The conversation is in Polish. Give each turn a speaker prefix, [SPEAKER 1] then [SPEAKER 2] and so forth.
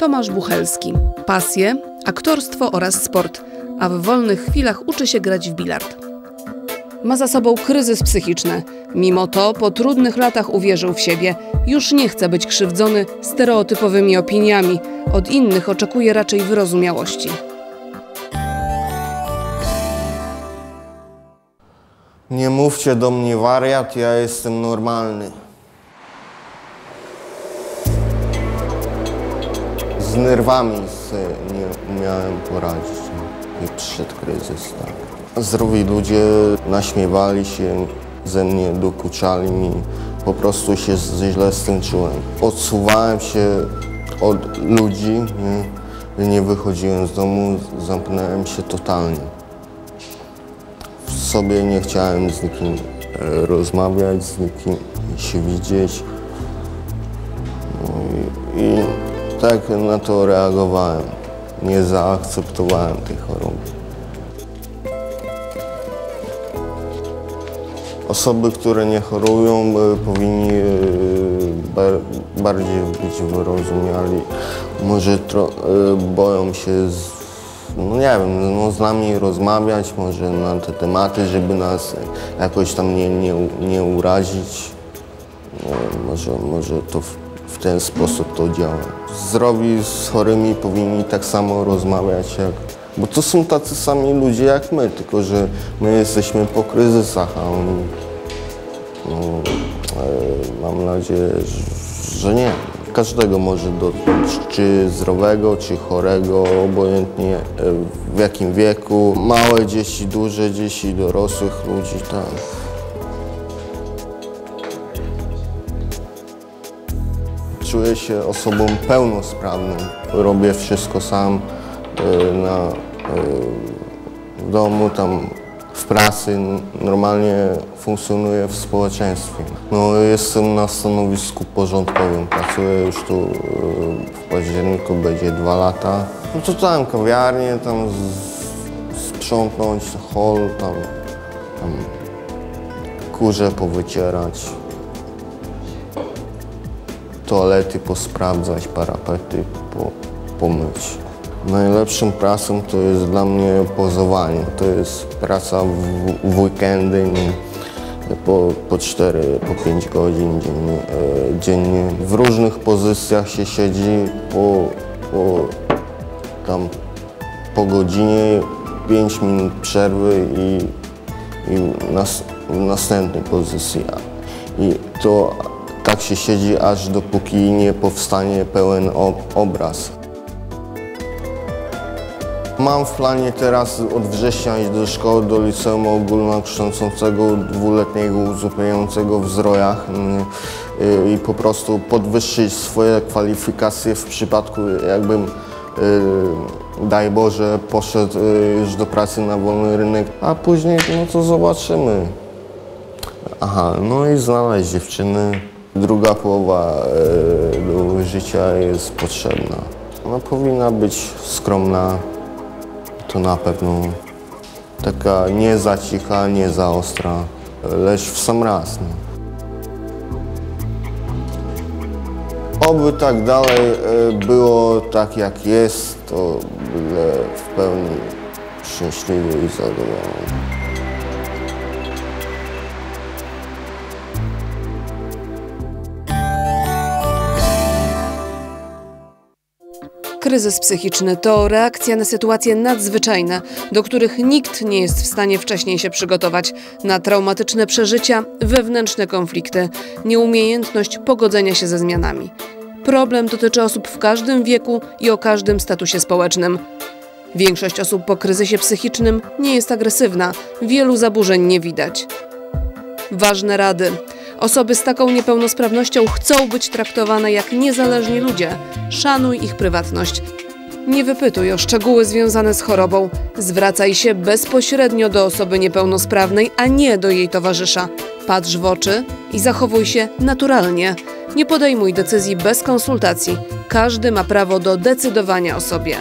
[SPEAKER 1] Tomasz Buchelski. Pasje, aktorstwo oraz sport, a w wolnych chwilach uczy się grać w bilard. Ma za sobą kryzys psychiczny. Mimo to po trudnych latach uwierzył w siebie. Już nie chce być krzywdzony stereotypowymi opiniami. Od innych oczekuje raczej wyrozumiałości.
[SPEAKER 2] Nie mówcie do mnie wariat, ja jestem normalny. Z nerwami sobie nie umiałem poradzić i przyszedł kryzys, tak. Zdrowi ludzie naśmiewali się ze mnie, dokuczali mi. Po prostu się z- źle z tym czułem. Odsuwałem się od ludzi, nie, nie wychodziłem z domu, zamknąłem się totalnie w sobie nie chciałem z nikim e, rozmawiać, z nikim się widzieć. Tak na to reagowałem. Nie zaakceptowałem tej choroby. Osoby, które nie chorują, e, powinni e, bar, bardziej być wyrozumiali. Może e, boją się, z, no nie wiem, no z nami rozmawiać, może na te tematy, żeby nas jakoś tam nie, nie, nie urazić. No, może, może to w, ten sposób to działa. Zdrowi z chorymi powinni tak samo rozmawiać jak... Bo to są tacy sami ludzie jak my, tylko że my jesteśmy po kryzysach, a oni... No, e, mam nadzieję, że, że nie. Każdego może dotknąć, czy zdrowego, czy chorego, obojętnie e, w jakim wieku. Małe dzieci, duże dzieci, dorosłych ludzi, tak. Czuję się osobą pełnosprawną. Robię wszystko sam e, na, e, w domu, tam w pracy. Normalnie funkcjonuję w społeczeństwie. No, jestem na stanowisku porządkowym. Pracuję już tu e, w październiku, będzie dwa lata. No to tam kawiarnię, tam sprzątnąć, hol, tam, tam kurze powycierać toalety posprawdzać, parapety po, pomyć. Najlepszą pracą to jest dla mnie pozowanie. To jest praca w, w weekendy, po, po 4, po 5 godzin dziennie, e, dziennie. W różnych pozycjach się siedzi po, po, tam, po godzinie, 5 minut przerwy i, i nas, w następnej pozycji. I to tak się siedzi, aż dopóki nie powstanie pełen ob- obraz. Mam w planie teraz od września iść do szkoły, do liceum ogólnokształcącego, dwuletniego, uzupełniającego w Zrojach mm, y, i po prostu podwyższyć swoje kwalifikacje w przypadku jakbym, y, daj Boże, poszedł y, już do pracy na wolny rynek, a później no to zobaczymy. Aha, no i znaleźć dziewczyny. Druga połowa e, życia jest potrzebna. Ona powinna być skromna, to na pewno. Taka nie za cicha, nie za ostra, lecz w sam raz. No. Oby tak dalej e, było tak jak jest, to byle w pełni szczęśliwy i zadowolony.
[SPEAKER 1] Kryzys psychiczny to reakcja na sytuacje nadzwyczajne, do których nikt nie jest w stanie wcześniej się przygotować, na traumatyczne przeżycia, wewnętrzne konflikty, nieumiejętność pogodzenia się ze zmianami. Problem dotyczy osób w każdym wieku i o każdym statusie społecznym. Większość osób po kryzysie psychicznym nie jest agresywna, wielu zaburzeń nie widać. Ważne rady. Osoby z taką niepełnosprawnością chcą być traktowane jak niezależni ludzie. Szanuj ich prywatność. Nie wypytuj o szczegóły związane z chorobą. Zwracaj się bezpośrednio do osoby niepełnosprawnej, a nie do jej towarzysza. Patrz w oczy i zachowuj się naturalnie. Nie podejmuj decyzji bez konsultacji. Każdy ma prawo do decydowania o sobie.